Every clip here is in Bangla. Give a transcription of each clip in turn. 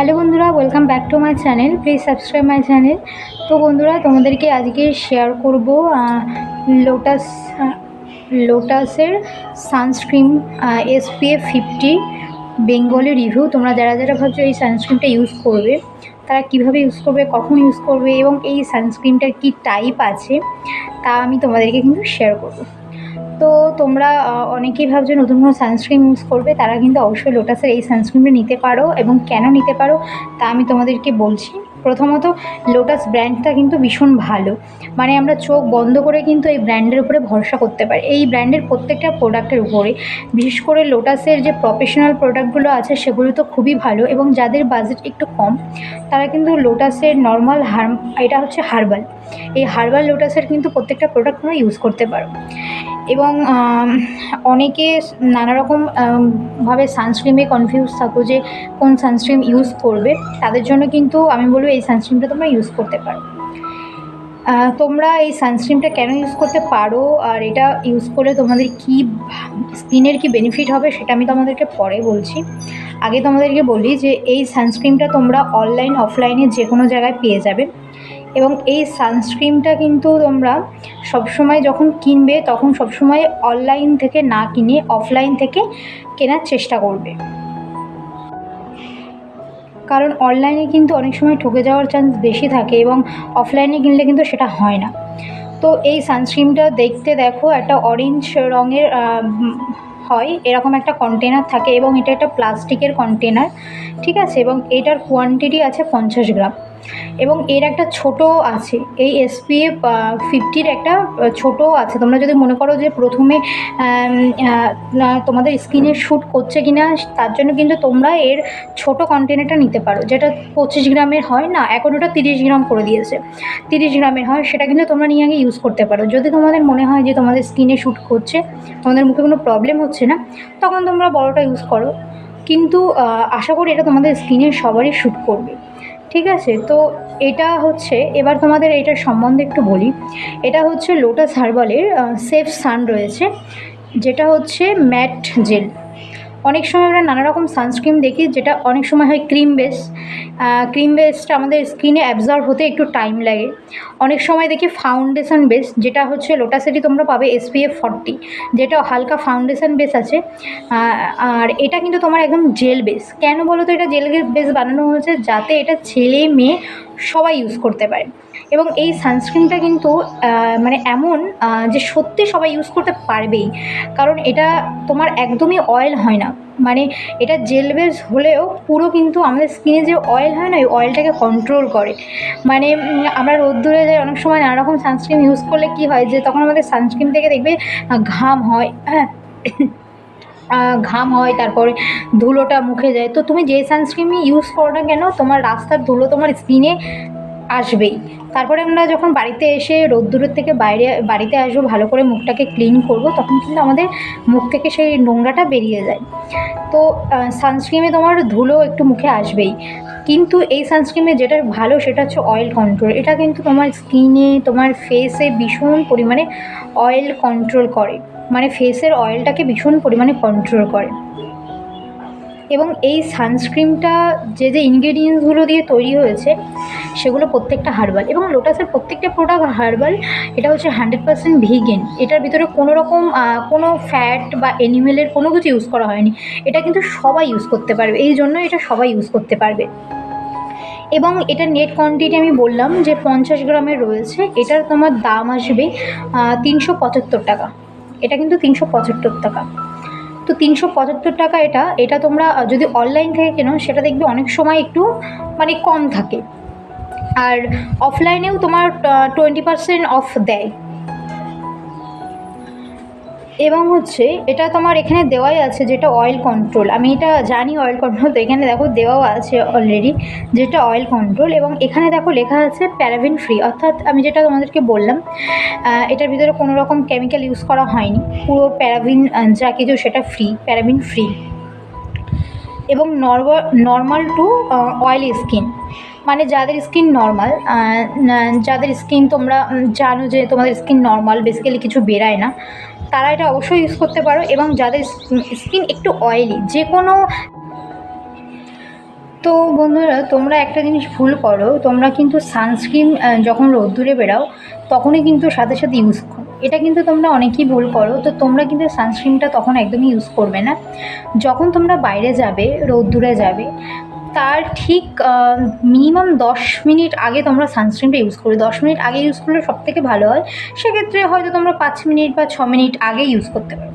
হ্যালো বন্ধুরা welcome back to my channel please subscribe my channel তো বন্ধুরা, তোমাদেরকে আজকে শেয়ার করব lotus লোটাসের sunscreen SPF fifty Bengali review তোমরা যারা যারা ভাবছ এই সানস্ক্রিনটা ইউজ করবে, তারা কীভাবে ইউজ করবে, কখন ইউজ করবে এবং এই সানস্ক্রিনটার কী টাইপ আছে, তা আমি তোমাদেরকে কিন্তু শেয়ার করব। তো তোমরা অনেকেই ভাবছ নতুন কোনো সানস্ক্রিন ইউজ করবে, তারা কিন্তু অবশ্যই লোটাসের এই সানস্ক্রিনটা নিতে পারো এবং কেন নিতে পারো তা আমি তোমাদেরকে বলছি। প্রথমত লোটাস ব্র্যান্ডটা কিন্তু ভীষণ ভালো। মানে আমরা চোখ বন্ধ করে কিন্তু এই ব্র্যান্ডের উপরে ভরসা করতে পারি। এই ব্র্যান্ডের প্রত্যেকটা প্রোডাক্টের উপরে। বিশেষ করে লোটাসের যে প্রফেশনাল প্রোডাক্টগুলো আছে, সেগুলো তো খুবই ভালো এবং যাদের বাজেট একটু কম, তারা কিন্তু লোটাসের নর্মাল হার এটা হচ্ছে হার্বাল এই হার্বাল লোটাসের কিন্তু প্রত্যেকটা প্রোডাক্ট তোমরা ইউজ করতে পারো। এবং অনেকে নানা রকম ভাবে সানস্ক্রিমে কনফিউজ থাকো যে কোন সানস্ক্রিন ইউজ করবে। তাদের জন্য কিন্তু আমি বলব এই সানস্ক্রিনটা তোমরা ইউজ করতে পারো। তোমরা এই সানস্ক্রিনটা কেন ইউজ করতে পারো আর এটা ইউজ করলে তোমাদের কী স্কিনের কি বেনিফিট হবে সেটা আমি তোমাদেরকে পরে বলছি। আগে তোমাদেরকে বলি যে এই সানস্ক্রিনটা তোমরা অনলাইন অফলাইনে যে কোনো জায়গায় পেয়ে যাবে। এবং এই সানস্ক্রিনটা কিন্তু তোমরা সবসময় যখন কিনবে তখন সবসময় অনলাইন থেকে না কিনে অফলাইন থেকে কেনার চেষ্টা করবে। কারণ অনলাইনে কিন্তু অনেক সময় ঠকে যাওয়ার চান্স বেশি থাকে এবং অফলাইনে কিনলে কিন্তু সেটা হয় না। তো এই সানস্ক্রিনটা দেখতে দেখো, একটা অরেঞ্জ রঙের হয়, এরকম একটা কন্টেনার থাকে এবং এটা একটা প্লাস্টিকের কন্টেনার ঠিক আছে? এবং এটার কোয়ান্টিটি আছে পঞ্চাশ গ্রাম। এবং এর একটা ছোট আছে। এই এসপিএফ ফিফটির একটা ছোট আছে। তোমরা যদি মনে করো যে প্রথমে তোমাদের স্কিনে শ্যুট করছে কি না তার জন্য কিন্তু তোমরা এর ছোট কন্টেনারটা নিতে পারো। যেটা পঁচিশ গ্রামের হয় না, এখন ওটা তিরিশ গ্রাম করে দিয়েছে। তিরিশ গ্রামের হয়, সেটা কিন্তু তোমরা নিয়ে আগে ইউজ করতে পারো। যদি তোমাদের মনে হয় যে তোমাদের স্কিনে শ্যুট করছে, তোমাদের মুখে কোনো প্রবলেম হচ্ছে না, তখন তোমরা বড়টা ইউজ করো। কিন্তু আশা করি এটা তোমাদের স্কিনে সবারই শ্যুট করবে। ঠিক আছে? তো এটা হচ্ছে, এবার তোমাদের এটার সম্বন্ধে একটু বলি। এটা হচ্ছে লোটাস হার্বালের সেফ সান রয়েছে। যেটা হচ্ছে ম্যাট জেল অনেক সময় আমরা নানা রকম সানস্ক্রিন দেখি, যেটা অনেক সময় হয় ক্রিম বেস ক্রিম বেসটা আমাদের স্কিনে অ্যাবজর্ব হতে একটু টাইম লাগে। অনেক সময় দেখি ফাউন্ডেশন বেস যেটা হচ্ছে লোটাসেরই তোমরা পাবে এসপিএফ ফর্টি যেটা হালকা ফাউন্ডেশন বেস আছে। আর এটা কিন্তু তোমার একদম জেল বেস কেন বলো তো এটা জেল বেস বানানো হয়েছে? যাতে এটা ছেলে মেয়ে সবাই ইউজ করতে পারে। এবং এই সানস্ক্রিনটা কিন্তু মানে এমন যে সত্যি সবাই ইউজ করতে পারবেই। কারণ এটা তোমার একদমই অয়েল হয় না। মানে এটা জেল বেস হলেও পুরো কিন্তু আমাদের স্কিনে যে অয়েল হয় না, ওই অয়েলটাকে কন্ট্রোল করে। মানে আমরা রোদ্দুরে যাই, অনেক সময় নানা রকম সানস্ক্রিন ইউজ করলে কি হয় যে, তখন আমাদের সানস্ক্রিন থেকে দেখবে ঘাম হয় হ্যাঁ ঘাম হয়, তারপরে ধুলোটা মুখে যায়। তো তুমি যে সানস্ক্রিনই ইউজ করো না কেন, তোমার রাস্তার ধুলো তোমার স্কিনে আসবেই। তারপরে আমরা যখন বাড়িতে এসে রোদ্দুরের থেকে বাইরে, বাড়িতে আসব, ভালো করে মুখটাকে ক্লিন করব, তখন কিন্তু আমাদের মুখ থেকে সেই নোংরাটা বেরিয়ে যায়। তো সানস্ক্রিমে তোমার ধুলো একটু মুখে আসবেই। কিন্তু এই সানস্ক্রিমে যেটা ভালো সেটা হচ্ছে অয়েল কন্ট্রোল এটা কিন্তু তোমার স্কিনে তোমার ফেসে ভীষণ পরিমাণে অয়েল কন্ট্রোল করে। মানে ফেসের অয়েলটাকে ভীষণ পরিমাণে কন্ট্রোল করে। এবং এই সানস্ক্রিনটা যে যে ইনগ্রেডিয়েন্টসগুলো দিয়ে তৈরি হয়েছে, সেগুলো প্রত্যেকটা হার্বাল এবং লোটাসের প্রত্যেকটা প্রোডাক্ট হার্বাল এটা হচ্ছে হান্ড্রেড পার্সেন্ট ভিগেন এটার ভিতরে কোনো রকম কোনো ফ্যাট বা অ্যানিমেলের কোনো কিছু ইউজ করা হয়নি। এটা কিন্তু সবাই ইউজ করতে পারবে। এই জন্য এটা সবাই ইউজ করতে পারবে। এবং এটার নেট কোয়ান্টিটি আমি বললাম যে, পঞ্চাশ গ্রামের রয়েছে। এটার তোমার দাম আসবে তিনশো পঁচাত্তর টাকা। এটা কিন্তু তিনশো পঁচাত্তর টাকা। তো তিনশো পঁচাত্তর টাকা এটা। এটা তোমরা যদি অনলাইন থেকে কেনো, সেটা দেখবে অনেক সময় একটু মানে কম থাকে। আর অফলাইনেও তোমার টোয়েন্টি পার্সেন্ট অফ দেয়। এবং হচ্ছে এটা তোমার এখানে দেওয়াই আছে যেটা অয়েল কন্ট্রোল আমি এটা জানি অয়েল কন্ট্রোল তো এখানে দেখো দেওয়াও আছে অলরেডি যেটা অয়েল কন্ট্রোল এবং এখানে দেখো লেখা আছে প্যারাবিন ফ্রি অর্থাৎ আমি যেটা তোমাদেরকে বললাম এটার ভিতরে কোনো রকম কেমিক্যাল ইউজ করা হয়নি। পুরো প্যারাবিন যা কিছু সেটা ফ্রি প্যারাবিন ফ্রি এবং নর্মাল টু অয়েলি স্কিন মানে যাদের স্কিন নর্মাল যাদের স্কিন তোমরা জানো যে তোমাদের স্কিন নর্মাল বেসিক্যালি কিছু বেরায় না। তারা এটা অবশ্যই ইউজ করতে পারো এবং যাদের স্কিন একটু অয়েলি যে কোনো তো বন্ধুরা, তোমরা একটা জিনিস ভুল করো, তোমরা কিন্তু সানস্ক্রিন যখন রোদ্দুরে বেরাও, তখনই কিন্তু সাথে সাথে ইউজ করো। এটা কিন্তু তোমরা অনেকেই ভুল করো, তো তোমরা কিন্তু সানস্ক্রিনটা তখন একদমই ইউজ করবে না। যখন তোমরা বাইরে যাবে, রোদ্দুরে যাবে তার ঠিক মিনিমাম দশ মিনিট আগে তোমরা সানস্ক্রিনটা ইউজ করবে দশ মিনিট আগে ইউজ করলে সব থেকে ভালো হয়। সেক্ষেত্রে হয়তো তোমরা পাঁচ মিনিট বা ছ মিনিট আগে ইউজ করতে পারো।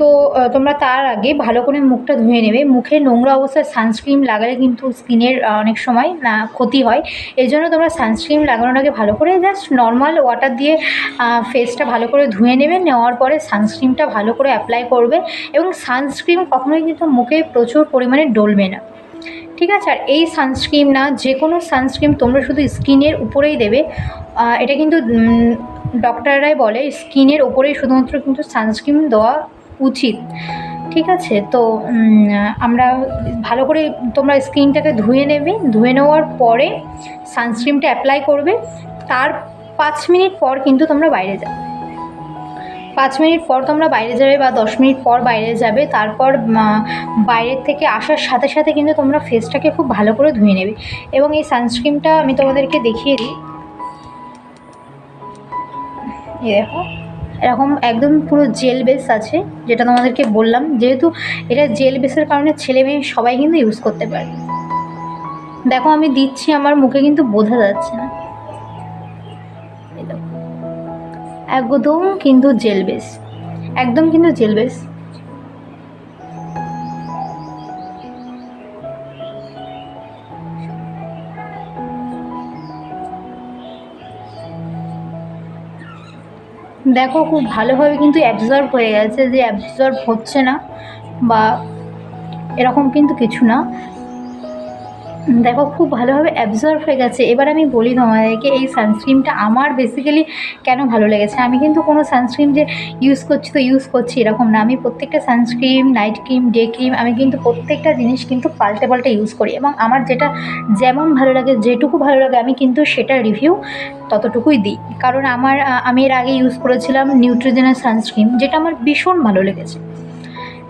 তো তোমরা তার আগে ভালো করে মুখটা ধুয়ে নেবে। মুখে নোংরা অবস্থায় সানস্ক্রিন লাগালে কিন্তু স্কিনের অনেক সময় না ক্ষতি হয়। এই জন্য তোমরা সানস্ক্রিন লাগানোর আগে ভালো করে জাস্ট নর্মাল ওয়াটার দিয়ে ফেসটা ভালো করে ধুয়ে নেবে। নেওয়ার পরে সানস্ক্রিনটা ভালো করে অ্যাপ্লাই করবে। এবং সানস্ক্রিন কখনোই কিন্তু মুখে প্রচুর পরিমাণে ডলবে না। ঠিক আছে? আর এই সানস্ক্রিন না যে কোনো সানস্ক্রিন তোমরা শুধু স্কিনের উপরেই দেবে। এটা কিন্তু ডক্টররাই বলে, স্কিনের ওপরেই শুধুমাত্র কিন্তু সানস্ক্রিন দেওয়া উচিত। ঠিক আছে? তো আমরা ভালো করে তোমরা স্কিনটাকে ধুয়ে নেবে। ধুয়ে নেওয়ার পরে সানস্ক্রিনটা অ্যাপ্লাই করবে। তার পাঁচ মিনিট পর কিন্তু তোমরা বাইরে যাবে। পাঁচ মিনিট পর তোমরা বাইরে যাবে বা দশ মিনিট পর বাইরে যাবে, তারপর বাইরের থেকে আসার সাথে সাথে কিন্তু তোমরা ফেসটাকে খুব ভালো করে ধুয়ে নেবে। এবং এই সানস্ক্রিনটা আমি তোমাদেরকে দেখিয়ে দিই। দেখো, এরকম একদম পুরো জেল বেস আছে, যেটা তোমাদেরকে বললাম। যেহেতু এটা জেল বেসের কারণে ছেলে মেয়ে সবাই কিন্তু ইউজ করতে পারে। দেখো, আমি দিচ্ছি, আমার মুখে কিন্তু বোঝা যাচ্ছে না। একদম কিন্তু জেল বেস একদম কিন্তু জেল বেস দেখো, খুব ভালোভাবে কিন্তু অ্যাবজর্ব হয়ে গেছে যে অ্যাবজর্ব হচ্ছে না বা এরকম কিন্তু কিছু না। দেখো, খুব ভালোভাবে অ্যাবজর্ব হয়ে গেছে। এবার আমি বলি তোমাদেরকে, এই সানস্ক্রিনটা আমার বেসিক্যালি কেন ভালো লেগেছে? আমি কিন্তু কোনো সানস্ক্রিন যে ইউজ করছি তো ইউজ করছি এরকম না। আমি প্রত্যেকটা sunscreen night cream day cream আমি কিন্তু প্রত্যেকটা জিনিস কিন্তু পাল্টে পাল্টে ইউজ করি এবং আমার যেটা যেমন ভালো লাগে, যেটুকু ভালো লাগে আমি কিন্তু সেটা রিভিউ ততটুকুই দিই। কারণ আমার আমি এর আগে ইউজ করেছিলাম নিউট্রিজেনের সানস্ক্রিন যেটা আমার ভীষণ ভালো লেগেছে।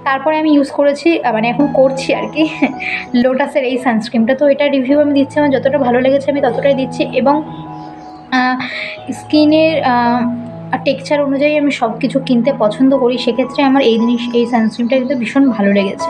তারপরে আমি ইউজ করেছি মানে এখন করছি আর কি লোটাসের এই সানস্ক্রিমটা তো এটা রিভিউ আমি দিচ্ছি, আমার যতটা ভালো লেগেছে আমি ততটাই দিচ্ছি এবং স্কিনের টেক্সচার অনুযায়ী আমি সব কিছু কিনতে পছন্দ করি, সেক্ষেত্রে আমার এই জিনিস, এই সানস্ক্রিনটা কিন্তু ভীষণ ভালো লেগেছে।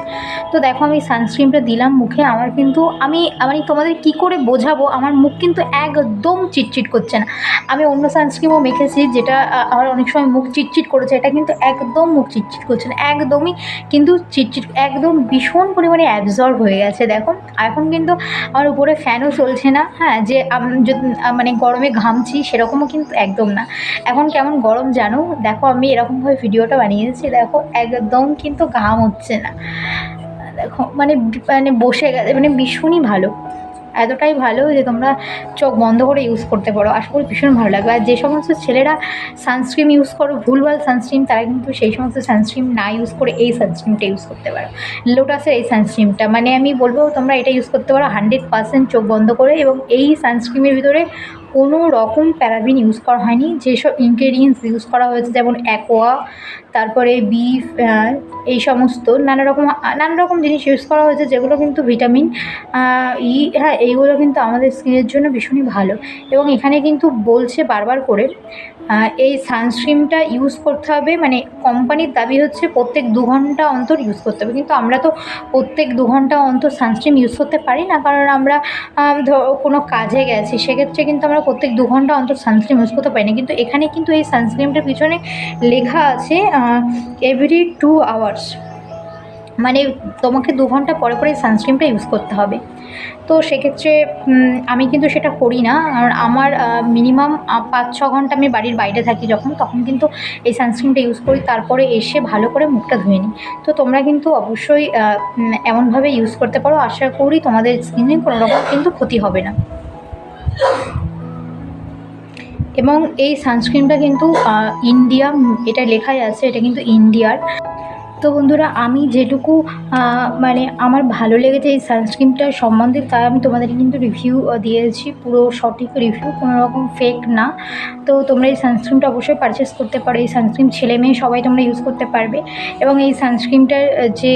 তো দেখো আমি সানস্ক্রিনটা দিলাম মুখে, আমার কিন্তু, আমি আমি তোমাদের কি করে বোঝাবো? আমার মুখ কিন্তু একদম চিটচিট করছে না। আমি অন্য সানস্ক্রিমও মেখেছি যেটা আমার অনেক সময় মুখ চিটচিট করেছে, এটা কিন্তু একদম মুখ চিটচিট করছে না, একদমই কিন্তু চিটচিট, একদম ভীষণ পরিমাণে অ্যাবজর্ব হয়ে গেছে, দেখো। এখন কিন্তু আমার উপরে ফ্যানও চলছে না হ্যাঁ যে মানে গরমে ঘামছি, সেরকমও কিন্তু একদম না। এখন কেমন গরম জানো? দেখো আমি এরকমভাবে ভিডিওটা বানিয়েছি, দেখো একদম কিন্তু ঘাম হচ্ছে না। দেখো মানে মানে বসে গেছে মানে ভীষণই ভালো। এতটাই ভালো যে তোমরা চোখ বন্ধ করে ইউজ করতে পারো। আশা করি ভীষণ ভালো লাগবে। আর যে সমস্ত ছেলেরা সানস্ক্রিন ইউজ করো, ভুলভাল সানস্ক্রিন তারা কিন্তু সেই সমস্ত সানস্ক্রিন না ইউজ করে এই সানস্ক্রিনটা ইউজ করতে পারো। লোটাসের এই সানস্ক্রিনটা মানে আমি বলব তোমরা এটা ইউজ করতে পারো হান্ড্রেড পার্সেন্ট চোখ বন্ধ করে এবং এই সানস্ক্রিনের ভিতরে কোনো রকম প্যারাবিন ইউজ করা হয়নি। যেসব ইনগ্রেডিয়েন্টস ইউজ করা হয়েছে, যেমন অ্যাকোয়া তারপরে বিফ এই সমস্ত নানা রকম নানা রকম জিনিস ইউজ করা হয়েছে, যেগুলো কিন্তু ভিটামিন ই হ্যাঁ এইগুলো কিন্তু আমাদের স্কিনের জন্য ভীষণই ভালো। এবং এখানে কিন্তু বলছে বারবার করে এই সানস্ক্রিনটা ইউজ করতে হবে। মানে কোম্পানির দাবি হচ্ছে প্রত্যেক দু ঘণ্টা অন্তর ইউজ করতে হবে। কিন্তু আমরা তো প্রত্যেক দু ঘণ্টা অন্তর সানস্ক্রিন ইউজ করতে পারি না। কারণ আমরা কোনো কাজে গেছি। সেক্ষেত্রে কিন্তু আমরা প্রত্যেক দু ঘণ্টা অন্তর সানস্ক্রিন ইউজ করতে পারি না কিন্তু এখানে কিন্তু এই সানস্ক্রিনটার পিছনে লেখা আছে এভরি টু আওয়ার্স মানে তোমাকে দু ঘণ্টা পরে পরে সানস্ক্রিনটা ইউজ করতে হবে। তো সেক্ষেত্রে আমি কিন্তু সেটা করি না। আর আমার মিনিমাম পাঁচ ছ ঘণ্টা আমি বাড়ির বাইরে থাকি যখন, তখন কিন্তু এই সানস্ক্রিনটা ইউজ করি। তারপরে এসে ভালো করে মুখটা ধুয়ে নিই। তো তোমরা কিন্তু অবশ্যই এমনভাবে ইউজ করতে পারো। আশা করি তোমাদের স্কিনে কোনো রকম কিন্তু ক্ষতি হবে না। এবং এই সানস্ক্রিনটা কিন্তু ইন্ডিয়া এটা লেখাই আছে এটা কিন্তু ইন্ডিয়ার তো বন্ধুরা, আমি যেটুকু মানে আমার ভালো লেগেছে এই সানস্ক্রিনটার সম্বন্ধে, তাই আমি তোমাদেরকে কিন্তু রিভিউ দিয়েছি। পুরো সঠিক রিভিউ কোনো রকম ফেক না। তো তোমরা এই সানস্ক্রিনটা অবশ্যই পারচেস করতে পারো। এই সানস্ক্রিন ছেলে মেয়ে সবাই তোমরা ইউজ করতে পারবে। এবং এই সানস্ক্রিনটার যে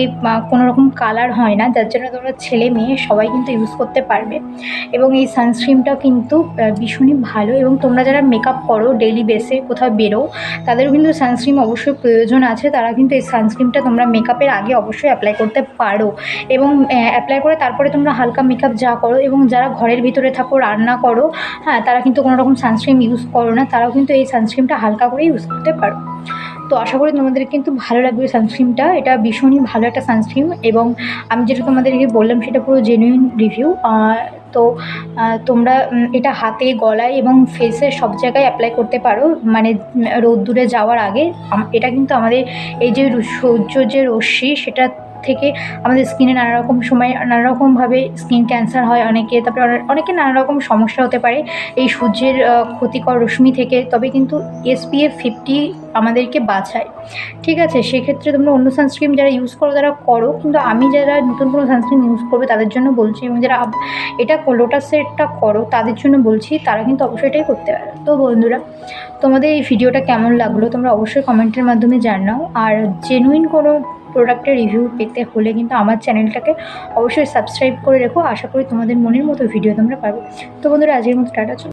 কোনো রকম কালার হয় না, যার জন্য তোমরা ছেলে মেয়ে সবাই কিন্তু ইউজ করতে পারবে। এবং এই সানস্ক্রিনটা কিন্তু ভীষণই ভালো। এবং তোমরা যারা মেকআপ করো ডেলি বেসে কোথাও বেরো তাদেরও কিন্তু সানস্ক্রিন অবশ্যই প্রয়োজন আছে। তারা কিন্তু এই সানস্ক্রিনটা তোমরা মেকআপের আগে অবশ্যই অ্যাপ্লাই করতে পারো। এবং অ্যাপ্লাই করে তারপরে তোমরা হালকা মেকআপ যা করো এবং যারা ঘরের ভিতরে থাকো, রান্না করো হ্যাঁ তারা কিন্তু কোনো রকম সানস্ক্রিন ইউজ করো না, তারাও কিন্তু এই সানস্ক্রিনটা হালকা করে ইউজ করতে পারো। তো আশা করি তোমাদের কিন্তু ভালো লাগবে সানস্ক্রিনটা এটা ভীষণই ভালো একটা সানস্ক্রিন এবং আমি যেটা তোমাদেরকে বললাম সেটা পুরো জেনুইন রিভিউ তো তোমরা এটা হাতে, গলায় এবং ফেসে সব জায়গায় অ্যাপ্লাই করতে পারো। মানে রোদ্দুরে যাওয়ার আগে এটা কিন্তু আমাদের এই যে সূর্য যে রশ্মি, সেটা থেকে আমাদের স্কিনে নানা রকম সময় নানা রকমভাবে স্কিন ক্যান্সার হয় অনেকে, তারপরে অনেকে নানা রকম সমস্যা হতে পারে। এই সূর্যের ক্ষতিকর রশ্মি থেকে, তবে কিন্তু এসপিএফ ফিফটি আমাদেরকে বাঁচায়। ঠিক আছে? সেক্ষেত্রে তোমরা অন্য সানস্ক্রিন যারা ইউজ করো, তারা করো। কিন্তু আমি যারা নতুন কোনো সানস্ক্রিন ইউজ করবে, তাদের জন্য বলছি এবং যারা এটা লোটাসেরটা করো, তাদের জন্য বলছি, তারা কিন্তু অবশ্যই এটাই করতে পারে। তো বন্ধুরা, তোমাদের এই ভিডিওটা কেমন লাগল? তোমরা অবশ্যই কমেন্টের মাধ্যমে জানাও। আর জেনুইন কোনো প্রোডাক্টের রিভিউ পেতে হলে কিন্তু আমার চ্যানেলটাকে অবশ্যই সাবস্ক্রাইব করে রেখো। আশা করি তোমাদের মনের মতো ভিডিও তোমরা পাবে। তো বন্ধুরা, আজকের মতো টাটা।